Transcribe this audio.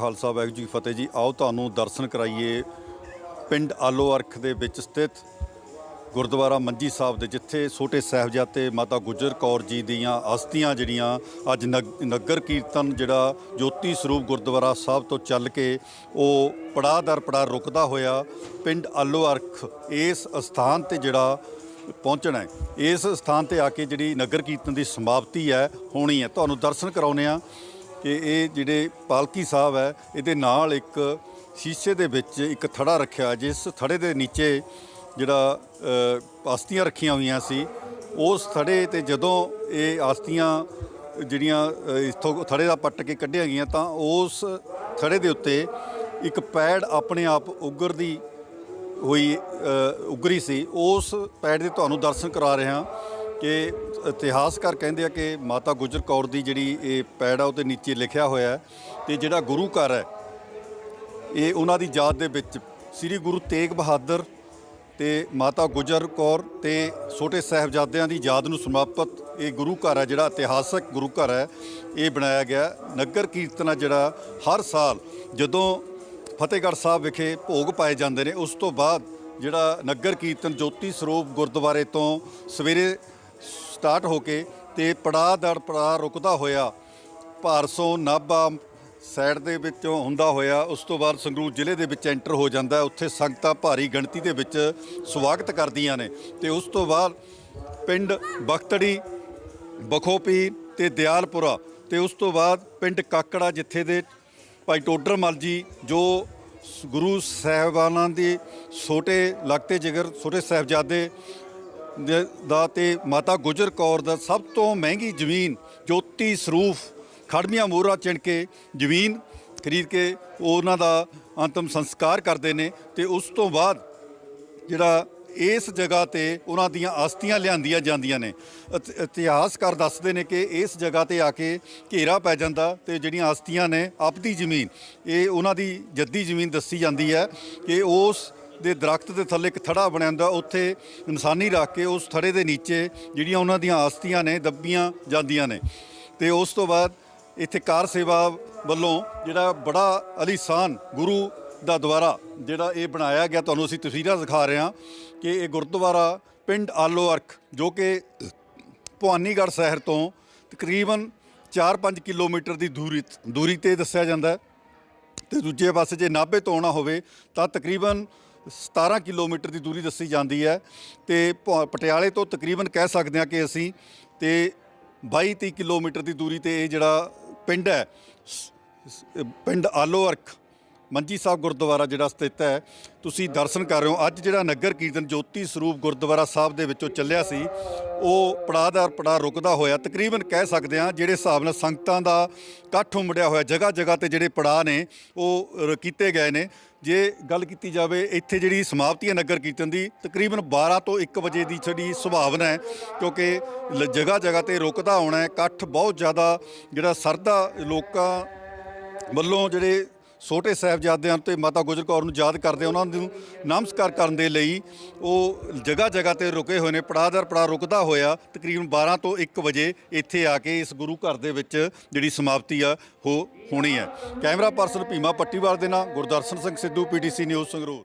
ਖਾਲਸਾ ਵਾਹਿਗੁਰੂ ਜੀ ਕੀ ਫਤਿਹ ਜੀ। ਆਓ ਤੁਹਾਨੂੰ ਦਰਸ਼ਨ ਕਰਾਈਏ ਪਿੰਡ ਆਲੋ ਅਰਖ ਦੇ ਵਿੱਚ ਸਥਿਤ ਗੁਰਦੁਆਰਾ ਮੰਜੀ ਸਾਹਿਬ ਦੇ, ਜਿੱਥੇ ਛੋਟੇ ਸਾਹਿਬਜ਼ਾਦੇ ਮਾਤਾ ਗੁਜਰ ਕੌਰ ਜੀ ਦੀਆਂ ਅਸਥੀਆਂ ਜਿਹੜੀਆਂ ਅੱਜ ਨਗ- ਨਗਰ ਕੀਰਤਨ ਜਿਹੜਾ ਜੋਤੀ ਸਰੂਪ ਗੁਰਦੁਆਰਾ ਸਾਹਿਬ ਤੋਂ ਚੱਲ ਕੇ ਉਹ ਪੜਾਅ ਦਰ ਪੜਾਅ ਰੁਕਦਾ ਹੋਇਆ ਪਿੰਡ ਆਲੋ ਅਰਖ ਇਸ ਸਥਾਨ ਤੇ ਜਿਹੜਾ ਪਹੁੰਚਣਾ ਹੈ। ਇਸ ਸਥਾਨ ਤੇ ਆ ਕੇ ਜਿਹੜੀ ਨਗਰ ਕੀਰਤਨ ਦੀ ਸਮਾਪਤੀ ਹੈ, ਹੋਣੀ ਹੈ। ਤੁਹਾਨੂੰ ਦਰਸ਼ਨ ਕਰਾਉਨੇ ਆ ਕਿ ਇਹ ਜਿਹੜੇ ਪਾਲਕੀ ਸਾਹਿਬ ਹੈ ਇਹਦੇ ਨਾਲ ਇੱਕ ਸ਼ੀਸ਼ੇ ਦੇ ਵਿੱਚ ਇੱਕ ਥੜਾ ਰੱਖਿਆ ਜਿਸ ਥੜੇ ਦੇ ਨੀਚੇ ਜਿਹੜਾ ਆਸਤੀਆਂ ਰੱਖੀਆਂ ਹੋਈਆਂ ਸੀ ਉਸ ਥੜੇ ਤੇ ਜਦੋਂ ਇਹ ਆਸਤੀਆਂ ਜਿਹੜੀਆਂ ਅ, ਇੱਥੋਂ ਥੜੇ ਦਾ ਪੱਟ ਕੇ ਕੱਢੀਆਂ ਗਈਆਂ ਤਾਂ ਉਸ ਥੜੇ ਦੇ ਉੱਤੇ ਇੱਕ ਪੈੜ ਆਪਣੇ ਆਪ ਉਗਰਦੀ ਹੋਈ ਅ, ਉਗਰੀ ਸੀ। ਉਸ ਪੈੜ ਦੇ ਤੁਹਾਨੂੰ ਦਰਸ਼ਨ ਕਰਾ ਰਿਹਾ। ਕਿ ਇਤਿਹਾਸਕਾਰ ਕਹਿੰਦੇ ਆ ਕਿ ਮਾਤਾ ਗੁਜਰ ਕੌਰ ਦੀ ਜਿਹੜੀ ਇਹ ਪੈੜ ਆ, ਉਹਦੇ ਨੀਚੇ ਲਿਖਿਆ ਹੋਇਆ ਹੈ ਤੇ ਜਿਹੜਾ ਗੁਰੂ ਘਰ ਹੈ, ਇਹ ਉਹਨਾਂ ਦੀ ਯਾਦ ਦੇ ਵਿੱਚ ਸ੍ਰੀ ਗੁਰੂ ਤੇਗ ਬਹਾਦਰ ਤੇ ਮਾਤਾ ਗੁਜਰ ਕੌਰ ਤੇ ਛੋਟੇ ਸਾਹਿਬਜ਼ਾਦਿਆਂ ਦੀ ਯਾਦ ਨੂੰ ਸਮਰਪਿਤ ਇਹ ਗੁਰੂ ਘਰ ਹੈ, ਜਿਹੜਾ ਇਤਿਹਾਸਕ ਗੁਰੂ ਘਰ ਹੈ, ਇਹ ਬਣਾਇਆ ਗਿਆ ਨਗਰ ਕੀਰਤਨ ਆ ਜਿਹੜਾ ਹਰ ਸਾਲ ਜਦੋਂ ਫਤਿਹਗੜ੍ਹ ਸਾਹਿਬ ਵਿਖੇ ਭੋਗ ਪਾਏ ਜਾਂਦੇ ਨੇ, ਉਸ ਤੋਂ ਬਾਅਦ ਜਿਹੜਾ ਨਗਰ ਕੀਰਤਨ ਜੋਤੀ ਸਰੂਪ ਗੁਰਦੁਆਰੇ ਤੋਂ ਸਵੇਰੇ ਸਟਾਰਟ ਹੋ ਕੇ ਤੇ ਪੜਾਅ ਦਰ ਪੜਾਅ ਰੁਕਦਾ ਹੋਇਆ ਭਾਰਸੋਂ ਨਾਭਾ ਸਾਈਡ ਦੇ ਵਿੱਚੋਂ ਹੁੰਦਾ ਹੋਇਆ, ਉਸ ਤੋਂ ਬਾਅਦ ਸੰਗਰੂਰ ਜ਼ਿਲ੍ਹੇ ਦੇ ਵਿੱਚ ਐਂਟਰ ਹੋ ਜਾਂਦਾ ਉੱਥੇ ਸੰਗਤਾਂ ਭਾਰੀ ਗਿਣਤੀ ਦੇ ਵਿੱਚ ਸਵਾਗਤ ਕਰਦੀਆਂ ਨੇ ਤੇ ਉਸ ਤੋਂ ਬਾਅਦ ਪਿੰਡ ਬਖਤੜੀ, ਬਖੋਪੀ ਤੇ ਦਿਆਲਪੁਰਾ ਤੇ ਉਸ ਤੋਂ ਬਾਅਦ ਪਿੰਡ ਕਾਕੜਾ ਜਿੱਥੇ ਦੇ ਭਾਈ ਟੋਡਰ ਮਲ ਜੀ, ਜੋ ਗੁਰੂ ਸਾਹਿਬਾਨਾਂ ਦੇ ਛੋਟੇ ਲਗਤੇ ਜਿਗਰ, ਛੋਟੇ ਸਾਹਿਬਜ਼ਾਦੇ ਦਾ ਤੇ ਮਾਤਾ ਗੁਜਰ ਕੌਰ ਦਾ ਸਭ ਤੋਂ ਮਹਿੰਗੀ ਜ਼ਮੀਨ ਜੋਤੀ ਸਰੂਫ ਖੜਮੀਆਂ ਮੋਹਰਾਂ ਚਿਣ ਕੇ ਜ਼ਮੀਨ ਖਰੀਦ ਕੇ ਉਹਨਾਂ ਦਾ ਅੰਤਮ ਸੰਸਕਾਰ ਕਰਦੇ ਨੇ ਤੇ ਉਸ ਤੋਂ ਬਾਅਦ ਜਿਹੜਾ ਇਸ ਜਗ੍ਹਾ ਤੇ ਉਹਨਾਂ ਦੀਆਂ ਆਸਤੀਆਂ ਲਿਆਂਦੀਆਂ ਜਾਂਦੀਆਂ ਨੇ। ਇਤ- ਇਤਿਹਾਸਕਾਰ ਦੱਸਦੇ ਨੇ ਕਿ ਇਸ ਜਗ੍ਹਾ ਤੇ ਆ ਕੇ ਘੇਰਾ ਪੈ ਜਾਂਦਾ ਤੇ ਜਿਹੜੀਆਂ ਅਸਥੀਆਂ ਨੇ ਆਪਦੀ ਜ਼ਮੀਨ, ਇਹ ਉਹਨਾਂ ਦੀ ਜੱਦੀ ਜ਼ਮੀਨ ਦੱਸੀ ਜਾਂਦੀ ਹੈ ਕਿ ਉਸ ਦੇ ਦਰਖਤ ਦੇ ਥੱਲੇ ਇੱਕ ਥੜਾ ਬਣਿਆ ਹੁੰਦਾ, ਉੱਥੇ ਇਨਸਾਨੀ ਰੱਖ ਕੇ ਉਸ ਥੜੇ ਦੇ ਨੀਚੇ ਜਿਹੜੀਆਂ ਉਹਨਾਂ ਦੀਆਂ ਆਸਤੀਆਂ ਨੇ, ਦੱਬੀਆਂ ਜਾਂਦੀਆਂ ਨੇ। ਤੇ ਉਸ ਤੋਂ ਬਾਅਦ ਇੱਥੇ ਕਾਰ ਸੇਵਾ ਵੱਲੋਂ ਜਿਹੜਾ ਬੜਾ ਅਲੀਸਾਨ ਗੁਰੂ ਦਾ ਦੁਆਰਾ ਜਿਹੜਾ ਇਹ ਬਣਾਇਆ ਗਿਆ, ਤੁਹਾਨੂੰ ਅਸੀਂ ਤਸਵੀਰਾਂ ਦਿਖਾ ਰਹੇ ਹਾਂ ਕਿ ਇਹ ਗੁਰਦੁਆਰਾ ਪਿੰਡ ਆਲੋ ਅਰਖ ਜੋ ਕਿ ਭਵਾਨੀਗੜ੍ਹ ਸ਼ਹਿਰ ਤੋਂ ਤਕਰੀਬਨ 4-5 ਕਿਲੋਮੀਟਰ ਦੀ ਦੂਰੀ ਦੂਰੀ ਤੇ ਦੱਸਿਆ ਜਾਂਦਾ ਹੈ। ਤੇ ਦੂਜੇ ਪਾਸੇ ਜੇ ਨਾਭੇ ਤੋਂ ਆਉਣਾ ਹੋਵੇ, ਤਾਂ ਤਕਰੀਬਨ 17 ਕਿਲੋਮੀਟਰ ਦੀ ਦੂਰੀ ਦੱਸੀ ਜਾਂਦੀ ਹੈ ਤੇ ਪਟਿਆਲੇ ਤੋਂ ਤਕਰੀਬਨ ਕਹਿ ਸਕਦੇ ਹਾਂ ਕਿ ਅਸੀਂ ਤੇ 22-23 ਕਿਲੋਮੀਟਰ ਦੀ ਦੂਰੀ ਤੇ ਇਹ ਜਿਹੜਾ ਪਿੰਡ ਹੈ, ਸ- ਪਿੰਡ ਆਲੋ ਮੰਜੀ ਸਾਹਿਬ ਗੁਰਦੁਆਰਾ ਜਿਹੜਾ ਸਥਿਤ ਹੈ, ਤੁਸੀਂ ਦਰਸ਼ਨ ਕਰ ਰਹੇ ਹੋ। ਅੱਜ ਜਿਹੜਾ ਨਗਰ ਕੀਰਤਨ ਜੋਤੀ ਸਰੂਪ ਗੁਰਦੁਆਰਾ ਸਾਹਿਬ ਦੇ ਵਿੱਚੋਂ ਚੱਲਿਆ ਸੀ, ਉਹ ਪੜਾਅਦਾਰ ਪੜਾ ਰੁਕਦਾ ਹੋਇਆ, ਤਕਰੀਬਨ ਕਹਿ ਸਕਦੇ ਹਾਂ ਜਿਹੜੇ ਹਿਸਾਬ ਨਾਲ ਸੰਗਤਾਂ ਦਾ ਇਕੱਠ ਉਮੜਿਆ ਹੋਇਆ ਜਗ੍ਹਾ ਜਗ੍ਹਾ ਤੇ ਜਿਹੜੇ ਪੜਾਅ ਨੇ, ਉਹ ਕੀਤੇ ਗਏ ਨੇ। ਜੇ ਗੱਲ ਕੀਤੀ ਜਾਵੇ, ਇੱਥੇ ਜਿਹੜੀ ਸਮਾਪਤੀ ਹੈ ਨਗਰ ਕੀਰਤਨ ਦੀ, ਤਕਰੀਬਨ 12 ਤੋਂ 1 ਵਜੇ ਦੀ ਜਿਹੜੀ ਸੰਭਾਵਨਾ ਹੈ, ਕਿਉਂਕਿ ਲ- ਜਗ੍ਹਾ ਜਗ੍ਹਾ ਤੇ ਰੁਕਦਾ ਹੋਣਾ ਹੈ, ਇਕੱਠ ਬਹੁਤ ਜ਼ਿਆਦਾ ਜਿਹੜਾ ਸਰਦਾ ਲੋਕਾਂ ਵੱਲੋਂ ਜਿਹੜੇ ਛੋਟੇ ਸਾਹਿਬਜ਼ਾਦਿਆਂ ਤੇ ਮਾਤਾ ਗੁਜਰ ਕੌਰ ਨੂੰ ਯਾਦ ਕਰਦੇ ਉਹਨਾਂ ਨੂੰ ਨਮਸਕਾਰ ਕਰਨ ਦੇ ਲਈ ਉਹ ਜਗ੍ਹਾ ਜਗ੍ਹਾ ਤੇ ਰੁਕੇ ਹੋਏ ਨੇ ਪੜਾਅ ਦਰ ਪੜਾਅ ਰੁਕਦਾ ਹੋਇਆ, ਤਕਰੀਬਨ 12 ਤੋਂ 1 ਵਜੇ ਇੱਥੇ ਆ ਕੇ ਇਸ ਗੁਰੂ ਘਰ ਦੇ ਵਿੱਚ ਜਿਹੜੀ ਸਮਾਪਤੀ ਆ ਹੋ ਹੋਣੀ ਹੈ। ਕੈਮਰਾ ਪਰਸਨ ਭੀਮਾ ਪੱਟੀਵਾਲ ਦੇ ਨਾਲ, ਗੁਰਦਰਸ਼ਨ ਸਿੰਘ ਸਿੱਧੂ, ਪੀਟੀਸੀ ਨਿਊਜ਼ ਸੰਗਰੂਰ।